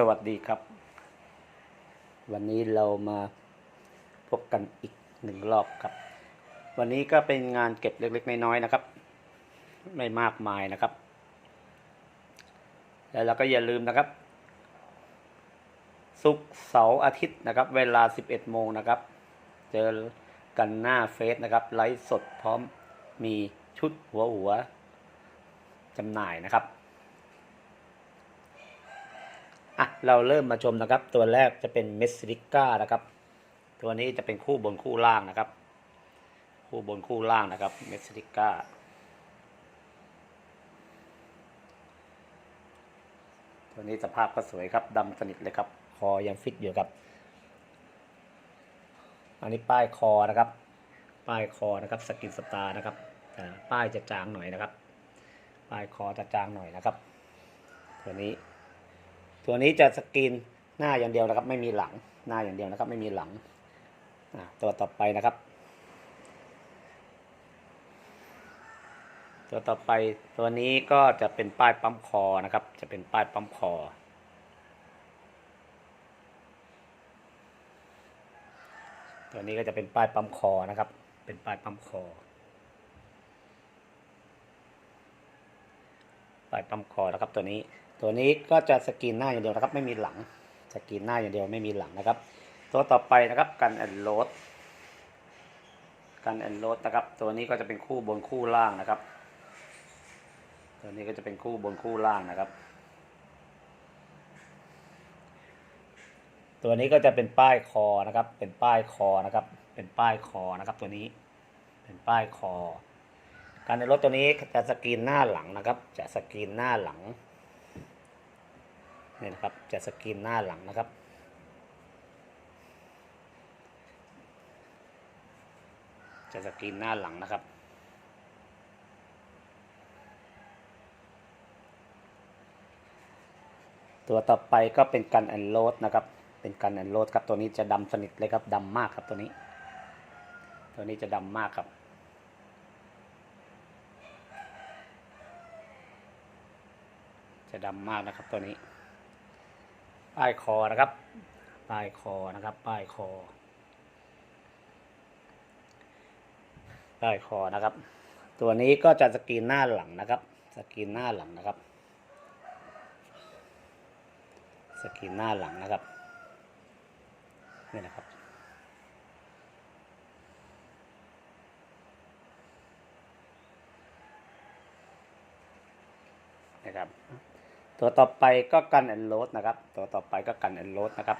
สวัสดีครับ วันนี้เรามาพบกันอีกหนึ่งรอบครับ วันนี้ก็เป็นงานเก็บเล็กๆน้อยๆนะครับ ไม่มากมายนะครับ แล้วเราก็อย่าลืมนะครับศุกร์เสาร์อาทิตย์นะครับ เวลา 11 โมงนะครับ เจอกันหน้าเฟซนะครับ ไลฟ์สดพร้อมมีชุดหัวหัวจำหน่ายนะครับ อะเราเริ่มมาชมนะครับ ตัวแรกจะเป็นเมสซิลิก้านะครับ ตัวนี้จะเป็นคู่บนคู่ล่างนะครับ คู่บนคู่ล่างนะครับเมสซิลิก้าตัวนี้สภาพก็สวยครับดำสนิทเลยครับคอยังฟิตอยู่ครับอันนี้ป้ายคอนะครับ ป้ายคอนะครับสกินสตาร์นะครับป้ายจะจางหน่อยนะครับ ป้ายคอจะจางหน่อยนะครับ ตัวนี้ ตัวนี้จะสกรีนหน้าอย่างเดียวนะครับ ไม่มีหลังหน้าอย่างเดียวนะครับ ไม่มีหลังตัวต่อไปนะครับ ตัวต่อไปตัวนี้ก็จะเป็นป้ายปั๊มคอนะครับ จะเป็นป้ายปั๊มคอตัวนี้ก็จะเป็นป้ายปั๊มคอนะครับ เป็นป้ายปั๊มคอ ป้ายปั๊มคอนะครับตัวนี้ ตัวนี้ก็จะสกรีนหน้าอย่างเดียวนะครับ ไม่มีหลังสกรีนหน้าอย่างเดียวไม่มีหลังนะครับ ตัวต่อไปนะครับกันแอนโรดกันแอนโรดนะครับ ตัวนี้ก็จะเป็นคู่บนคู่ล่างนะครับ ตัวนี้ก็จะเป็นคู่บนคู่ล่างนะครับ ตัวนี้ก็จะเป็นป้ายคอนะครับ เป็นป้ายคอนะครับ เป็นป้ายคอนะครับ ตัวนี้เป็นป้ายคอการในรถตัวนี้จะสกรีนหน้าหลังนะครับ จะสกรีนหน้าหลัง นี่นะครับจะสกรีนหน้าหลังนะครับจะสกรีนหน้าหลังนะครับ ตัวต่อไปก็เป็นกันแอนโรดนะครับ เป็นกันแอนโรดครับ ตัวนี้จะดำสนิทเลยครับดำมากครับตัวนี้ ตัวนี้จะดำมากครับ จะดำมากนะครับตัวนี้ ป้ายคอนะครับ ป้ายคอนะครับ ป้ายคอ ป้ายคอนะครับ ตัวนี้ก็จะสกรีนหน้าหลังนะครับ สกรีนหน้าหลังนะครับ สกรีนหน้าหลังนะครับ นี่นะครับนะครับ ตัวต่อไปก็กันแอนโรดนะครับ ตัวต่อไปก็กันแอนโรดนะครับ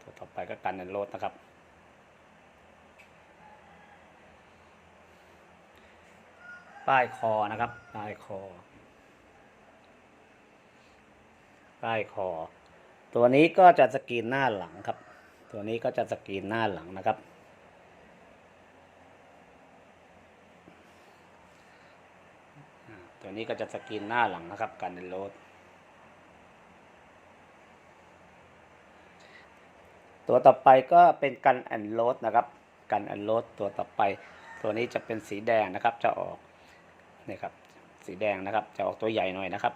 ตัวต่อไปก็กันแอนโรดนะครับ ป้ายคอนะครับ ป้ายคอ ป้ายคอ ตัวนี้ก็จะสกรีนหน้าหลังครับ ตัวนี้ก็จะสกรีนหน้าหลังนะครับ อ่า ตัวนี้ก็จะสกรีนหน้าหลังนะครับกันในรถตัวต่อไปก็เป็นกันแอนโรดนะครับ กันแอนโรดตัวต่อไป ตัวนี้จะเป็นสีแดงนะครับ จะออกนี่ครับ สีแดงนะครับ จะออกตัวใหญ่หน่อยนะครับ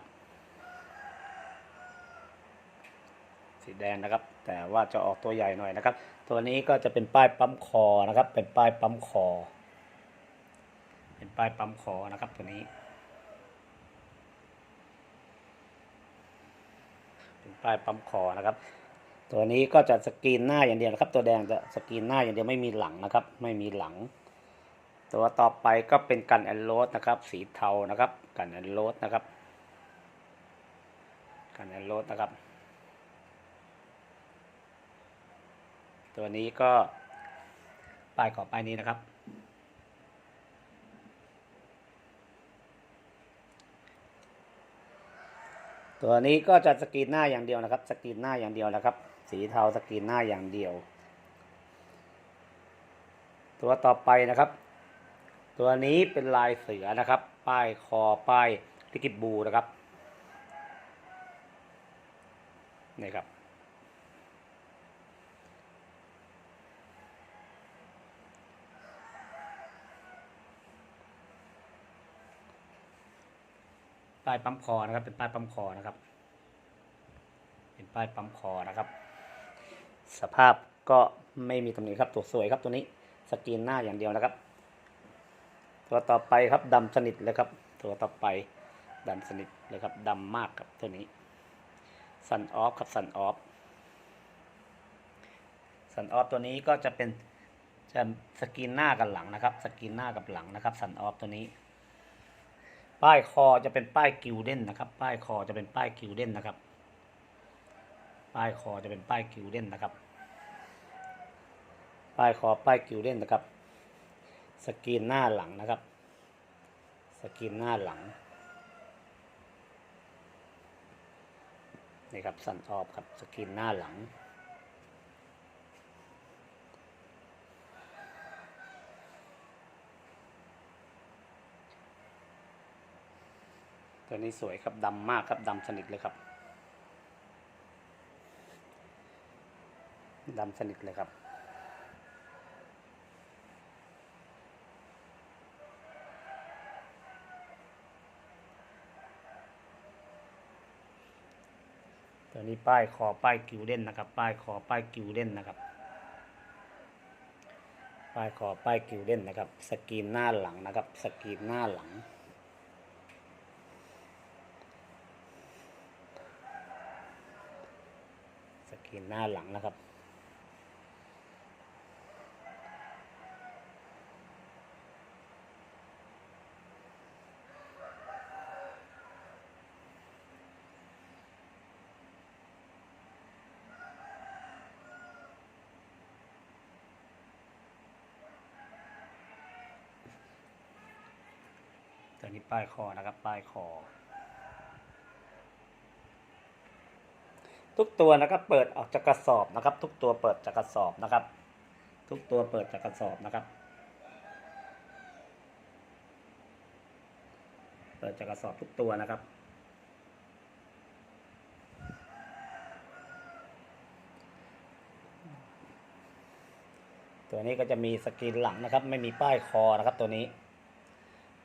สีแดงนะครับ แต่ว่าจะออกตัวใหญ่หน่อยนะครับ ตัวนี้ก็จะเป็นป้ายปั๊มคอนะครับ เป็นป้ายปั๊มคอ เป็นป้ายปั๊มคอนะครับ ตัวนี้ ป็นป้ายปั๊มคอนะครับ ตัวนี้ก็จะสกรีนหน้าอย่างเดียวนะครับ ตัวแดงจะสกรีนหน้าอย่างเดียวไม่มีหลังนะครับ ไม่มีหลัง ตัวต่อไปก็เป็นกันแอนโรสนะครับ สีเทานะครับ กันแอนโรสนะครับ กันแอนโรสนะครับ ตัวนี้ก็ป้ายขอป้ายนี้นะครับ ตัวนี้ก็จะสกรีนหน้าอย่างเดียวนะครับ สกรีนหน้าอย่างเดียวนะครับ สีเทาสกรีนหน้าอย่างเดียว ตัวต่อไปนะครับ ตัวนี้เป็นลายเสือนะครับ ป้ายคอป้ายลิกิบบูนะครับนี่ครับ ป้ายปั๊มคอนะครับ เป็นป้ายปั๊มคอนะครับ เป็นป้ายปั๊มคอนะครับ สภาพก็ไม่มีตำหนิครับตัวสวยครับตัวนี้สกรีนหน้าอย่างเดียวนะครับ ตัวต่อไปครับดำสนิทเลยครับ ตัวต่อไปดำสนิทเลยครับดำมากครับตัวนี้สันออฟครับสันออฟสันออฟตัวนี้ก็จะเป็นจะสกรีนหน้ากับหลังนะครับ สกรีนหน้ากับหลังนะครับสันออฟตัวนี้ ป้ายคอจะเป็นป้ายกิวเด้นนะครับ ป้ายคอจะเป็นป้ายกิวเด้นนะครับ ป้ายคอจะเป็นป้ายกิวเด้นนะครับ ป้ายคอป้ายกิวเด้นนะครับ สกรีนหน้าหลังนะครับ สกรีนหน้าหลังนี่ครับสันออฟครับสกรีนหน้าหลัง ตัวนี้สวยครับดำมากครับดำสนิทเลยครับดำสนิทเลยครับ ตัวนี้ป้ายคอป้ายกิวเด่นนะครับ ป้ายคอป้ายกิวเด่นนะครับ ป้ายคอป้ายกิวเด่นนะครับ สกรีนหน้าหลังนะครับ สกรีนหน้าหลัง สกรีนหน้าหลังนะครับ ตัวนี้ป้ายคอนะครับ ป้ายคอ ทุกตัวนะครับเปิดออกจากกระสอบนะครับ ทุกตัวเปิดจากกระสอบนะครับ ทุกตัวเปิดจากกระสอบนะครับ เปิดจากกระสอบทุกตัวนะครับ ตัวนี้ก็จะมีสกรีนหลังนะครับ ไม่มีป้ายคอนะครับ ตัวนี้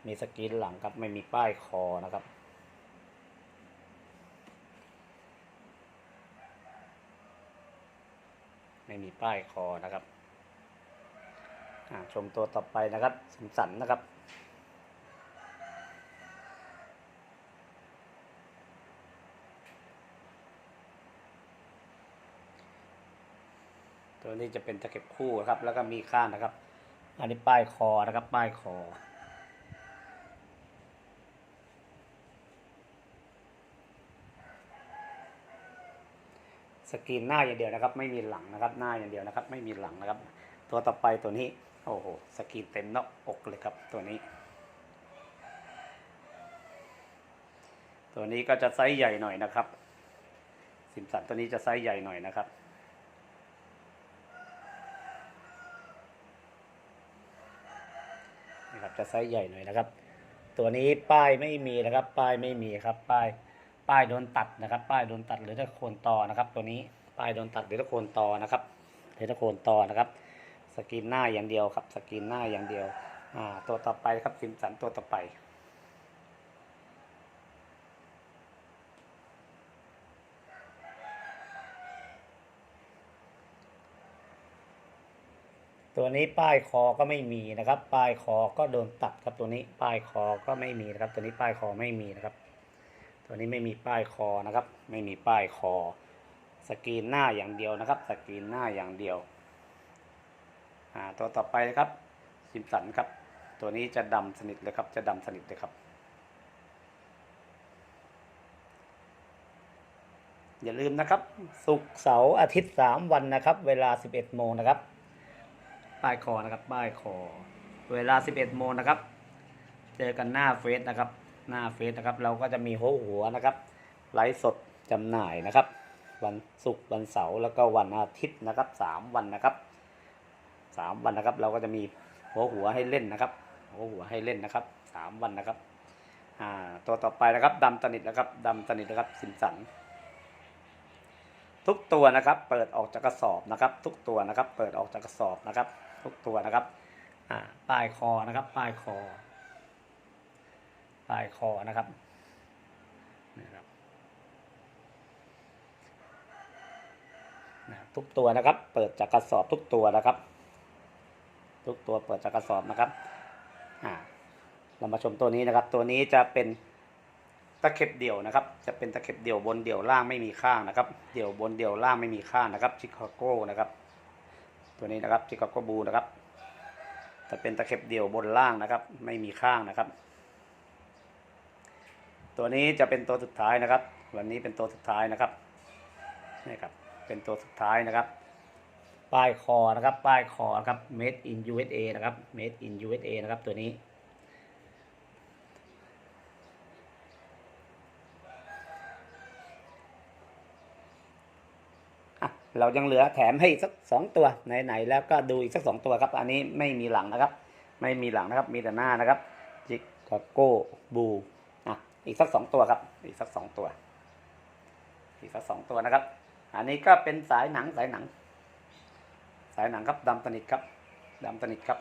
มีสกรีนหลังครับไม่มีป้ายคอนะครับ ไม่มีป้ายคอนะครับชมตัวต่อไปนะครับสัมสันนะครับตัวนี้จะเป็นตะเข็บคู่นะครับ แล้วก็มีข้างนะครับ อันนี้ป้ายคอนะครับ ป้ายคอ สกรีนหน้าอย่างเดียวนะครับ ไม่มีหลังนะครับ หน้าอย่างเดียวนะครับ ไม่มีหลังนะครับ ตัวต่อไปตัวนี้โอ้โหสกรีนเต็มหน้าอกเลยครับตัวนี้ ตัวนี้ก็จะไซส์ใหญ่หน่อยนะครับ สิมสันตัวนี้จะไซส์ใหญ่หน่อยนะครับนะครับจะไซส์ใหญ่หน่อยนะครับ ตัวนี้ป้ายไม่มีนะครับ ป้ายไม่มีครับป้าย ป้ายโดนตัดนะครับ ป้ายโดนตัดหรือถ้าโคนตอนะครับ ตัวนี้ป้ายโดนตัดหรือถ้าโคนตอนะครับหรือถ้าโคนตอนะครับ สกรีนหน้าอย่างเดียวครับ สกรีนหน้าอย่างเดียวอ่าตัวต่อไปครับซิมสันตัวต่อไปตัวนี้ป้ายคอก็ไม่มีนะครับ ป้ายคอก็โดนตัดครับตัวนี้ ป้ายคอก็ไม่มีนะครับ ตัวนี้ป้ายคอไม่มีนะครับ ตัวนี้ไม่มีป้ายคอนะครับ ไม่มีป้ายคอ สกรีนหน้าอย่างเดียวนะครับ สกรีนหน้าอย่างเดียวตัวต่อไปนะครับซิมสันครับ ตัวนี้จะดำสนิทเลยครับ จะดำสนิทเลยครับ อย่าลืมนะครับ ศุกร์เสาร์อาทิตย์สามวันนะครับ เวลา 11 โมงนะครับ ป้ายคอนะครับ ป้ายคอ เวลา 11 โมงนะครับ เจอกันหน้าเฟซนะครับ หน้าเฟซนะครับ เราก็จะมีหัวหัวนะครับไลฟ์สดจำหน่ายนะครับ วันศุกร์วันเสาร์แล้วก็วันอาทิตย์นะครับสามวันนะครับสามวันนะครับ เราก็จะมีหัวหัวให้เล่นนะครับ หัวหัวให้เล่นนะครับสามวันนะครับอ่าตัวต่อไปนะครับดำสนิทนะครับดำสนิทนะครับสินสันทุกตัวนะครับ เปิดออกจากกระสอบนะครับ ทุกตัวนะครับ เปิดออกจากกระสอบนะครับ ทุกตัวนะครับป้ายคอนะครับ ป้ายคอ ป้ายคอนะครับนี่ครับทุกตัวนะครับ เปิดจากกระสอบทุกตัวนะครับ ทุกตัวเปิดจากกระสอบนะครับอ่าเรามาชมตัวนี้นะครับ ตัวนี้จะเป็นตะเข็บเดี่ยวนะครับ จะเป็นตะเข็บเดี่ยวบนเดี่ยวล่างไม่มีข้างนะครับ เดี่ยวบนเดี่ยวล่างไม่มีข้างนะครับชิคาโก้นะครับ ตัวนี้นะครับชิคาโกบูนะครับ จะเป็นตะเข็บเดี่ยวบนล่างนะครับ ไม่มีข้างนะครับ ตัวนี้จะเป็นตัวสุดท้ายนะครับ วันนี้เป็นตัวสุดท้ายนะครับนี่ครับเป็นตัวสุดท้ายนะครับ ป้ายคอนะครับ ป้ายคอนะครับ made in USA นะครับ made in USA นะครับตัวนี้เรายังเหลือแถมให้สักสองตัวไหนๆแล้วก็ดูอีกสักสองตัวครับ อันนี้ไม่มีหลังนะครับ ไม่มีหลังนะครับ มีแต่หน้านะครับจิกกโก้บู อีกสักสองตัวครับ อีกสักสองตัว อีกสักสองตัวนะครับ อันนี้ก็เป็นสายหนังสายหนัง สายหนังครับดำสนิทครับดำสนิทครับ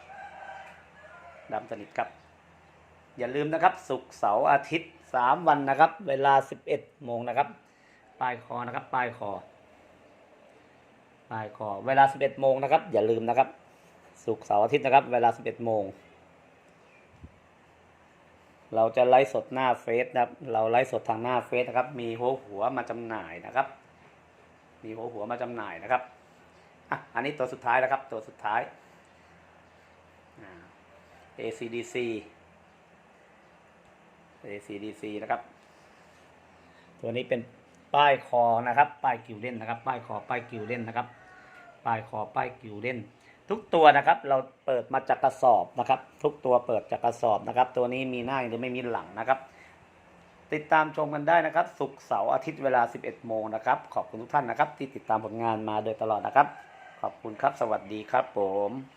ดำสนิทครับ อย่าลืมนะครับศุกร์เสาร์อาทิตย์สามวันนะครับ เวลาสิบเอ็ดโมงนะครับ ปลายคอนะครับ ปลายคอ ปลายคอ เวลา11โมงนะครับ อย่าลืมนะครับศุกร์เสาร์อาทิตย์นะครับ เวลา11โมง เราจะไลฟ์สดหน้าเฟซนะครับ เราไลฟ์สดทางหน้าเฟซนะครับ มีหัวหัวมาจำหน่ายนะครับ มีหัวหัวมาจำหน่ายนะครับอะอันนี้ตัวสุดท้ายแล้วครับ ตัวสุดท้าย ACDC ACDC นะครับ ตัวนี้เป็นป้ายคอนะครับ ป้ายกิวเล่นนะครับ ป้ายคอป้ายกิวเล่นนะครับ ป้ายคอป้ายกิวเล่น ทุกตัวนะครับเราเปิดมาจากกระสอบนะครับ ทุกตัวเปิดจากกระสอบนะครับ ตัวนี้มีหน้าหรือไม่มีหลังนะครับ ติดตามชมกันได้นะครับศุกร์เสาร์อาทิตย์เวลา 11 โมงนะครับขอบคุณทุกท่านนะครับ ที่ติดตามผลงานมาโดยตลอดนะครับ ขอบคุณครับสวัสดีครับผม